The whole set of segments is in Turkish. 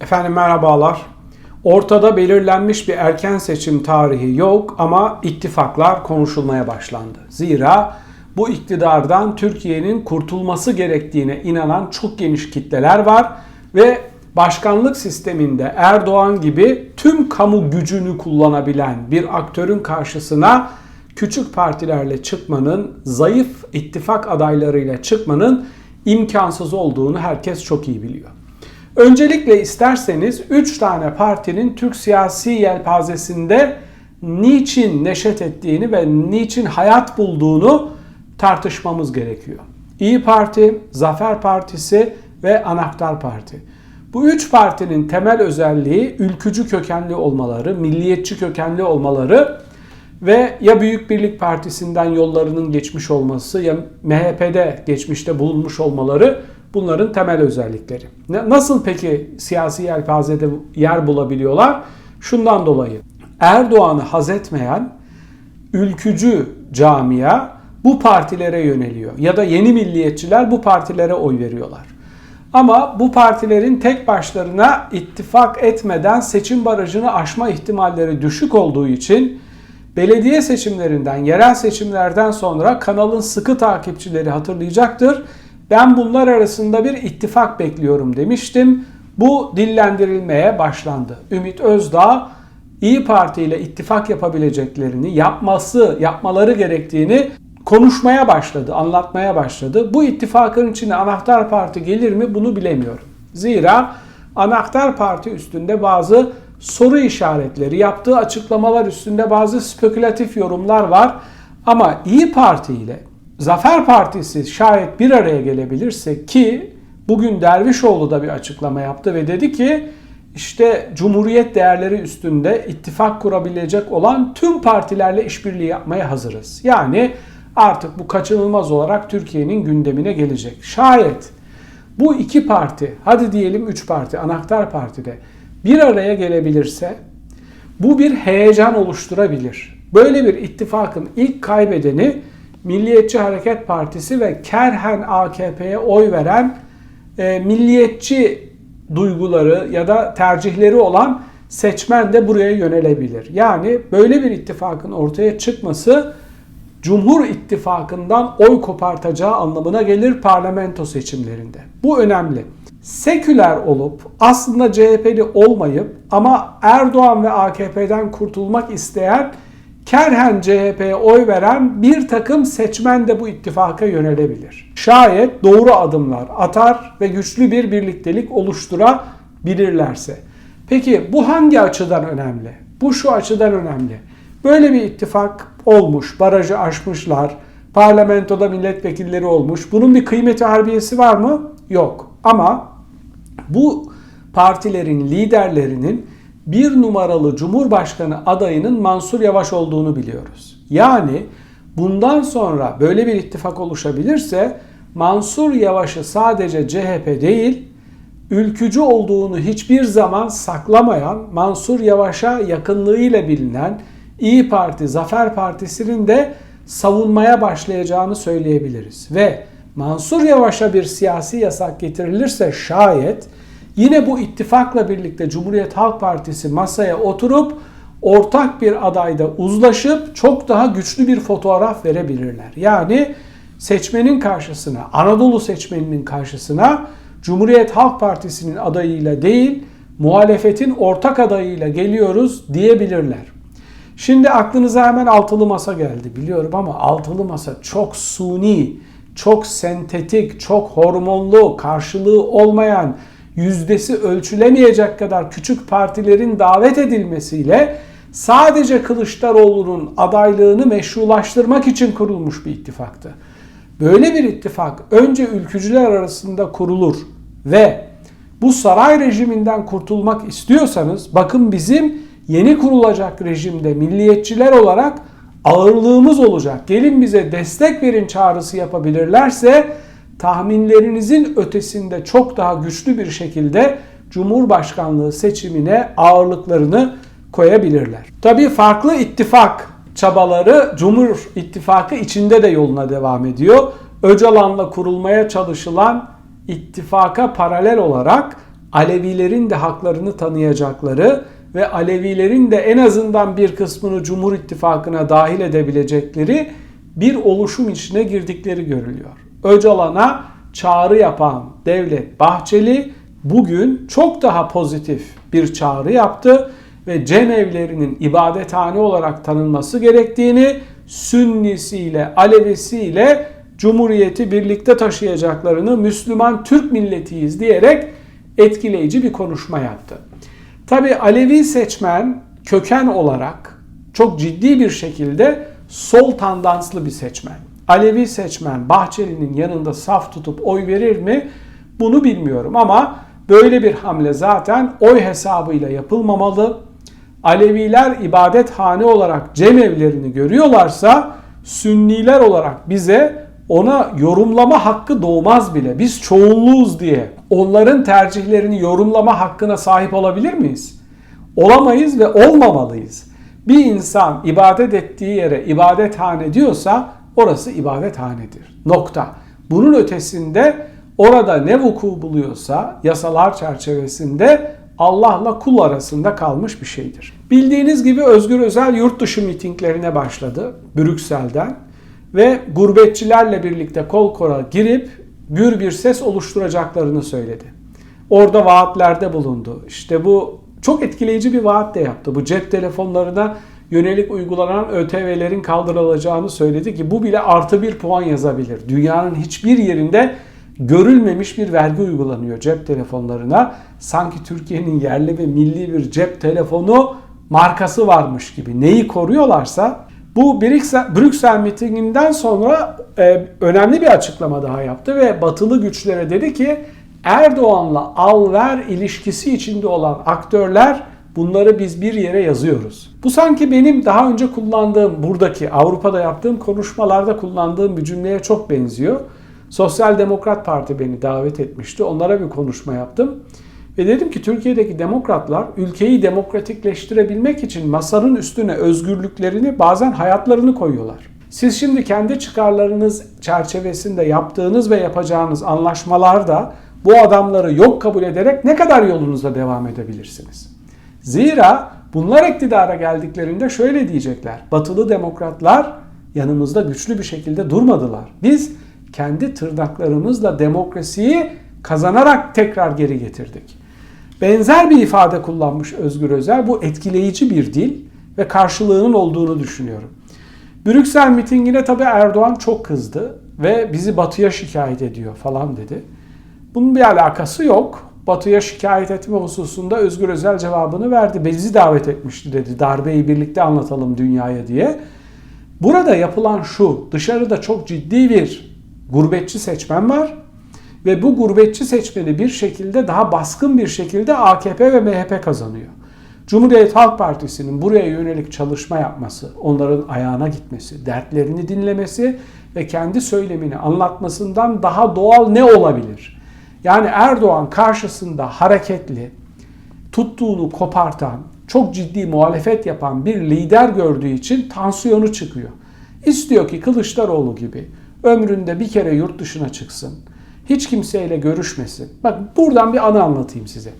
Efendim merhabalar. Ortada belirlenmiş bir erken seçim tarihi yok ama ittifaklar konuşulmaya başlandı. Zira bu iktidardan Türkiye'nin kurtulması gerektiğine inanan çok geniş kitleler var ve başkanlık sisteminde Erdoğan gibi tüm kamu gücünü kullanabilen bir aktörün karşısına küçük partilerle çıkmanın, zayıf ittifak adaylarıyla çıkmanın imkansız olduğunu herkes çok iyi biliyor. Öncelikle isterseniz 3 tane partinin Türk siyasi yelpazesinde niçin neşet ettiğini ve niçin hayat bulduğunu tartışmamız gerekiyor. İyi Parti, Zafer Partisi ve Anahtar Parti. Bu üç partinin temel özelliği ülkücü kökenli olmaları, milliyetçi kökenli olmaları ve ya Büyük Birlik Partisi'nden yollarının geçmiş olması ya MHP'de geçmişte bulunmuş olmaları bunların temel özellikleri. Nasıl peki siyasi yelpazede yer bulabiliyorlar? Şundan dolayı Erdoğan'ı haz etmeyen ülkücü camia bu partilere yöneliyor ya da yeni milliyetçiler bu partilere oy veriyorlar. Ama bu partilerin tek başlarına ittifak etmeden seçim barajını aşma ihtimalleri düşük olduğu için belediye seçimlerinden, yerel seçimlerden sonra kanalın sıkı takipçileri hatırlayacaktır. Ben bunlar arasında bir ittifak bekliyorum demiştim. Bu dillendirilmeye başlandı. Ümit Özdağ İyi Parti ile ittifak yapabileceklerini, yapması, yapmaları gerektiğini konuşmaya başladı, anlatmaya başladı. Bu ittifakın içine anahtar parti gelir mi bunu bilemiyorum. Zira anahtar parti üstünde bazı soru işaretleri, yaptığı açıklamalar üstünde bazı spekülatif yorumlar var. Ama İyi Parti ile Zafer Partisi şayet bir araya gelebilirse ki bugün Dervişoğlu da bir açıklama yaptı ve dedi ki işte Cumhuriyet değerleri üstünde ittifak kurabilecek olan tüm partilerle işbirliği yapmaya hazırız. Yani artık bu kaçınılmaz olarak Türkiye'nin gündemine gelecek. Şayet bu iki parti, hadi diyelim üç parti, anahtar partide bir araya gelebilirse bu bir heyecan oluşturabilir. Böyle bir ittifakın ilk kaybedeni Milliyetçi Hareket Partisi ve kerhen AKP'ye oy veren e, milliyetçi duyguları ya da tercihleri olan seçmen de buraya yönelebilir. Yani böyle bir ittifakın ortaya çıkması Cumhur İttifakı'ndan oy kopartacağı anlamına gelir parlamento seçimlerinde. Bu önemli. Seküler olup aslında CHP'li olmayıp ama Erdoğan ve AKP'den kurtulmak isteyen kerhen CHP'ye oy veren bir takım seçmen de bu ittifaka yönelebilir. Şayet doğru adımlar atar ve güçlü bir birliktelik oluşturabilirlerse. Peki bu hangi açıdan önemli? Bu şu açıdan önemli. Böyle bir ittifak olmuş, barajı aşmışlar, parlamentoda milletvekilleri olmuş. Bunun bir kıymeti harbiyesi var mı? Yok. Ama bu partilerin liderlerinin bir numaralı Cumhurbaşkanı adayının Mansur Yavaş olduğunu biliyoruz. Yani bundan sonra böyle bir ittifak oluşabilirse Mansur Yavaş'ı sadece CHP değil, ülkücü olduğunu hiçbir zaman saklamayan, Mansur Yavaş'a yakınlığıyla bilinen İyi Parti, Zafer Partisi'nin de savunmaya başlayacağını söyleyebiliriz. Ve Mansur Yavaş'a bir siyasi yasak getirilirse şayet Yine bu ittifakla birlikte Cumhuriyet Halk Partisi masaya oturup ortak bir adayda uzlaşıp çok daha güçlü bir fotoğraf verebilirler. Yani seçmenin karşısına, Anadolu seçmeninin karşısına Cumhuriyet Halk Partisi'nin adayıyla değil, muhalefetin ortak adayıyla geliyoruz diyebilirler. Şimdi aklınıza hemen altılı masa geldi biliyorum ama altılı masa çok suni, çok sentetik, çok hormonlu, karşılığı olmayan, yüzdesi ölçülemeyecek kadar küçük partilerin davet edilmesiyle sadece Kılıçdaroğlu'nun adaylığını meşrulaştırmak için kurulmuş bir ittifaktı. Böyle bir ittifak önce ülkücüler arasında kurulur ve bu saray rejiminden kurtulmak istiyorsanız bakın bizim yeni kurulacak rejimde milliyetçiler olarak ağırlığımız olacak. Gelin bize destek verin çağrısı yapabilirlerse tahminlerinizin ötesinde çok daha güçlü bir şekilde Cumhurbaşkanlığı seçimine ağırlıklarını koyabilirler. Tabii farklı ittifak çabaları Cumhur İttifakı içinde de yoluna devam ediyor. Öcalan'la kurulmaya çalışılan ittifaka paralel olarak Alevilerin de haklarını tanıyacakları ve Alevilerin de en azından bir kısmını Cumhur İttifakı'na dahil edebilecekleri bir oluşum içine girdikleri görülüyor. Öcalan'a çağrı yapan Devlet Bahçeli bugün çok daha pozitif bir çağrı yaptı ve cemevlerinin ibadethane olarak tanınması gerektiğini Sünnisiyle, Alevisiyle Cumhuriyeti birlikte taşıyacaklarını Müslüman Türk milletiyiz diyerek etkileyici bir konuşma yaptı. Tabi Alevi seçmen köken olarak çok ciddi bir şekilde sol tandanslı bir seçmen. Alevi seçmen Bahçeli'nin yanında saf tutup oy verir mi? Bunu bilmiyorum ama böyle bir hamle zaten oy hesabıyla yapılmamalı. Aleviler ibadethane olarak cemevlerini görüyorlarsa Sünniler olarak bize ona yorumlama hakkı doğmaz bile. Biz çoğunluğuz diye onların tercihlerini yorumlama hakkına sahip olabilir miyiz? Olamayız ve olmamalıyız. Bir insan ibadet ettiği yere ibadethane diyorsa orası ibadethanedir. Nokta. Bunun ötesinde orada ne vuku buluyorsa yasalar çerçevesinde Allah'la kul arasında kalmış bir şeydir. Bildiğiniz gibi Özgür Özel yurt dışı mitinglerine başladı Brüksel'den ve gurbetçilerle birlikte kol kola girip gür bir ses oluşturacaklarını söyledi. Orada vaatlerde bulundu. İşte bu çok etkileyici bir vaat de yaptı. Bu cep telefonlarına yönelik uygulanan ÖTV'lerin kaldırılacağını söyledi ki bu bile artı bir puan yazabilir. Dünyanın hiçbir yerinde görülmemiş bir vergi uygulanıyor cep telefonlarına. Sanki Türkiye'nin yerli ve milli bir cep telefonu markası varmış gibi. Neyi koruyorlarsa bu Brüksel, mitinginden sonra e, önemli bir açıklama daha yaptı ve batılı güçlere dedi ki Erdoğan'la al-ver ilişkisi içinde olan aktörler bunları biz bir yere yazıyoruz. Bu sanki benim daha önce kullandığım buradaki Avrupa'da yaptığım konuşmalarda kullandığım bir cümleye çok benziyor. Sosyal Demokrat Parti beni davet etmişti. Onlara bir konuşma yaptım. Ve dedim ki Türkiye'deki demokratlar ülkeyi demokratikleştirebilmek için masanın üstüne özgürlüklerini bazen hayatlarını koyuyorlar. Siz şimdi kendi çıkarlarınız çerçevesinde yaptığınız ve yapacağınız anlaşmalarda bu adamları yok kabul ederek ne kadar yolunuza devam edebilirsiniz? Zira bunlar iktidara geldiklerinde şöyle diyecekler. Batılı demokratlar yanımızda güçlü bir şekilde durmadılar. Biz kendi tırnaklarımızla demokrasiyi kazanarak tekrar geri getirdik. Benzer bir ifade kullanmış Özgür Özel. Bu etkileyici bir dil ve karşılığının olduğunu düşünüyorum. Brüksel mitingine tabi Erdoğan çok kızdı ve bizi batıya şikayet ediyor falan dedi. Bunun bir alakası yok. Batı'ya şikayet etme hususunda Özgür Özel cevabını verdi. Bizi davet etmişti dedi. Darbeyi birlikte anlatalım dünyaya diye. Burada yapılan şu. Dışarıda çok ciddi bir gurbetçi seçmen var. Ve bu gurbetçi seçmeni bir şekilde daha baskın bir şekilde AKP ve MHP kazanıyor. Cumhuriyet Halk Partisi'nin buraya yönelik çalışma yapması, onların ayağına gitmesi, dertlerini dinlemesi ve kendi söylemini anlatmasından daha doğal ne olabilir? Yani Erdoğan karşısında hareketli, tuttuğunu kopartan, çok ciddi muhalefet yapan bir lider gördüğü için tansiyonu çıkıyor. İstiyor ki Kılıçdaroğlu gibi ömründe bir kere yurt dışına çıksın. Hiç kimseyle görüşmesin. Bak buradan bir anı anlatayım size.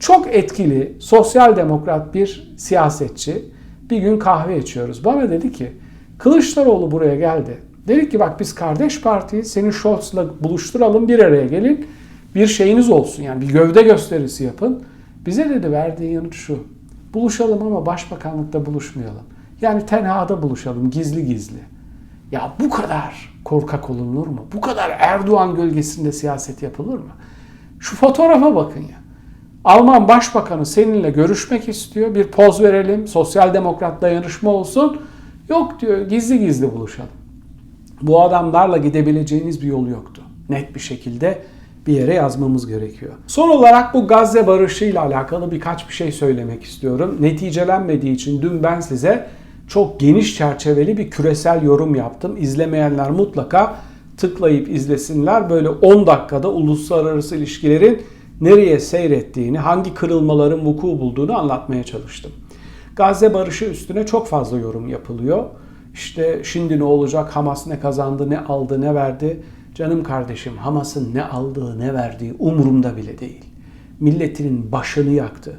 Çok etkili sosyal demokrat bir siyasetçi bir gün kahve içiyoruz. Bana dedi ki Kılıçdaroğlu buraya geldi. Dedik ki bak biz kardeş parti seni Scholz'la buluşturalım bir araya gelin bir şeyiniz olsun yani bir gövde gösterisi yapın. Bize dedi verdiği yanıt şu. Buluşalım ama başbakanlıkta buluşmayalım. Yani tenhada buluşalım gizli gizli. Ya bu kadar korkak olunur mu? Bu kadar Erdoğan gölgesinde siyaset yapılır mı? Şu fotoğrafa bakın ya. Alman Başbakanı seninle görüşmek istiyor. Bir poz verelim. Sosyal demokrat dayanışma olsun. Yok diyor gizli gizli buluşalım. Bu adamlarla gidebileceğiniz bir yol yoktu. Net bir şekilde bir yere yazmamız gerekiyor. Son olarak bu Gazze barışı ile alakalı birkaç bir şey söylemek istiyorum. Neticelenmediği için dün ben size çok geniş çerçeveli bir küresel yorum yaptım. İzlemeyenler mutlaka tıklayıp izlesinler. Böyle 10 dakikada uluslararası ilişkilerin nereye seyrettiğini, hangi kırılmaların vuku bulduğunu anlatmaya çalıştım. Gazze barışı üstüne çok fazla yorum yapılıyor. İşte şimdi ne olacak, Hamas ne kazandı, ne aldı, ne verdi. Canım kardeşim Hamas'ın ne aldığı, ne verdiği umurumda bile değil. milletinin başını yaktı.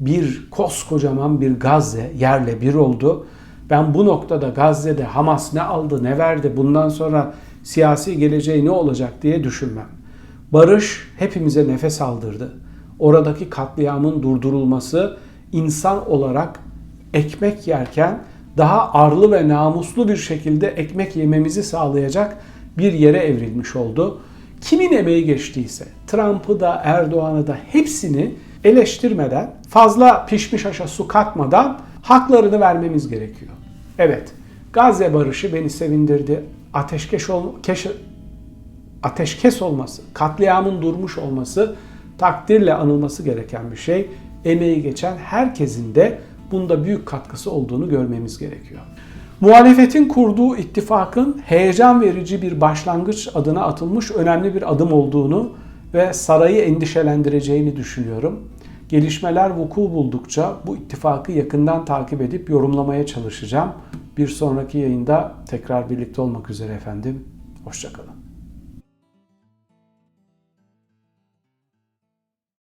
Bir koskocaman bir Gazze yerle bir oldu. Ben bu noktada Gazze'de Hamas ne aldı ne verdi bundan sonra siyasi geleceği ne olacak diye düşünmem. Barış hepimize nefes aldırdı. Oradaki katliamın durdurulması insan olarak ekmek yerken daha arlı ve namuslu bir şekilde ekmek yememizi sağlayacak bir yere evrilmiş oldu. Kimin emeği geçtiyse Trump'ı da Erdoğan'ı da hepsini eleştirmeden, fazla pişmiş aşa su katmadan haklarını vermemiz gerekiyor. Evet, Gazze barışı beni sevindirdi. Ateşkes, ol, keş, ateşkes olması, katliamın durmuş olması takdirle anılması gereken bir şey. Emeği geçen herkesin de bunda büyük katkısı olduğunu görmemiz gerekiyor. Muhalefetin kurduğu ittifakın heyecan verici bir başlangıç adına atılmış önemli bir adım olduğunu ve sarayı endişelendireceğini düşünüyorum. Gelişmeler vuku buldukça bu ittifakı yakından takip edip yorumlamaya çalışacağım. Bir sonraki yayında tekrar birlikte olmak üzere efendim. Hoşçakalın.